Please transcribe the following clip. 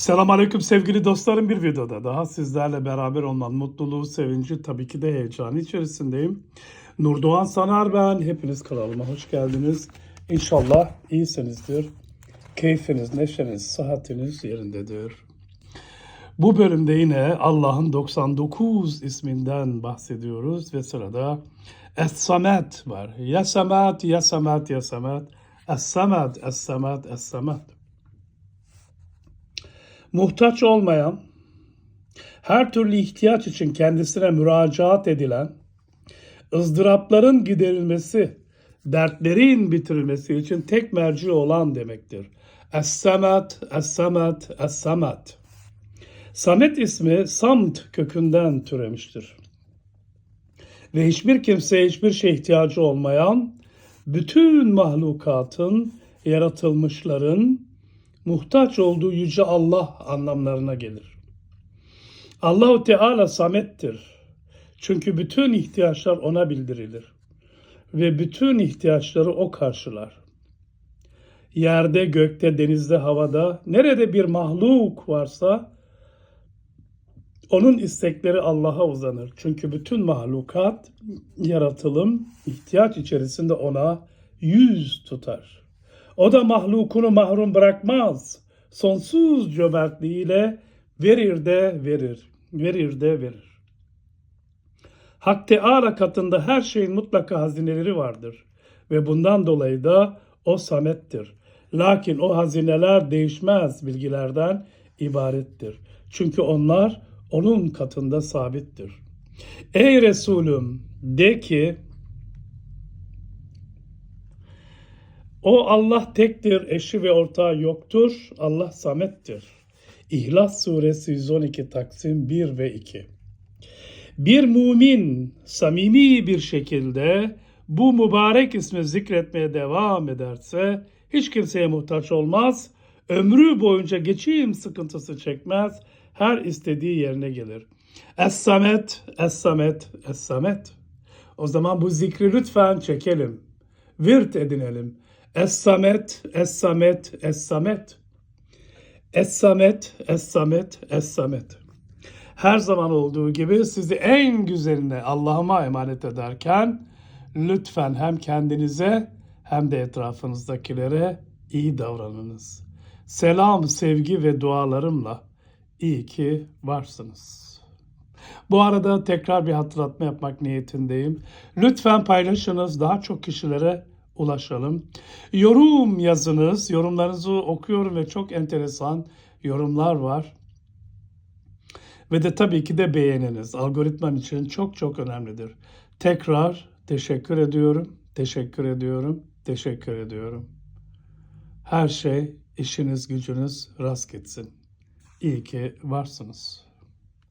Selamünaleyküm sevgili dostlarım bir videoda daha sizlerle beraber olmanın mutluluğu, sevinci tabii ki de heyecanı içerisindeyim. Nurdoğan Sanar ben. Hepiniz kanalıma hoş geldiniz. İnşallah iyisinizdir. Keyfiniz, neşeniz, sıhhatiniz yerindedir. Bu bölümde yine Allah'ın 99 isminden bahsediyoruz ve sırada Es-Samet var. Ya Samet, Ya Samet, Ya Samet. Es-Samet, Es-Samet, Es-Samet muhtaç olmayan, her türlü ihtiyaç için kendisine müracaat edilen, ızdırapların giderilmesi, dertlerin bitirilmesi için tek merci olan demektir. Es-Samet, Es-Samet, Es-Samet. Samet ismi Samt kökünden türemiştir. Ve hiçbir kimseye hiçbir şey ihtiyacı olmayan, bütün mahlukatın, yaratılmışların, muhtaç olduğu yüce Allah anlamlarına gelir. Allahu Teala samettir. Çünkü bütün ihtiyaçlar ona bildirilir ve bütün ihtiyaçları o karşılar. Yerde, gökte, denizde, havada, nerede bir mahluk varsa onun istekleri Allah'a uzanır. Çünkü bütün mahlukat, yaratılım, ihtiyaç içerisinde ona yüz tutar. O da mahlukunu mahrum bırakmaz. Sonsuz cömertliğiyle verir de verir, verir de verir. Hak Teala katında her şeyin mutlaka hazineleri vardır ve bundan dolayı da o samettir. Lakin o hazineler değişmez bilgilerden ibarettir. Çünkü onlar onun katında sabittir. Ey Resulüm de ki O Allah tektir, eşi ve ortağı yoktur. Allah samettir. İhlas suresi 112 Taksim 1 ve 2. Bir mümin samimi bir şekilde bu mübarek ismi zikretmeye devam ederse hiç kimseye muhtaç olmaz. Ömrü boyunca geçim sıkıntısı çekmez. Her istediği yerine gelir. Es-Samet, Es-Samet, Es-Samet. O zaman bu zikri lütfen çekelim. Virt edinelim. Es-Samet, Es-Samet, Es-Samet. Es-Samet, Es-Samet, Es-Samet. Her zaman olduğu gibi sizi en güzeline Allah'ıma emanet ederken lütfen hem kendinize hem de etrafınızdakilere iyi davranınız. Selam, sevgi ve dualarımla iyi ki varsınız. Bu arada tekrar bir hatırlatma yapmak niyetindeyim. Lütfen paylaşınız daha çok kişilere ulaşalım. Yorum yazınız. Yorumlarınızı okuyorum ve çok enteresan yorumlar var. Ve de tabii ki de beğeniniz. Algoritmam için çok çok önemlidir. Tekrar teşekkür ediyorum. Teşekkür ediyorum. Teşekkür ediyorum. Her şey, işiniz, gücünüz rast gitsin. İyi ki varsınız.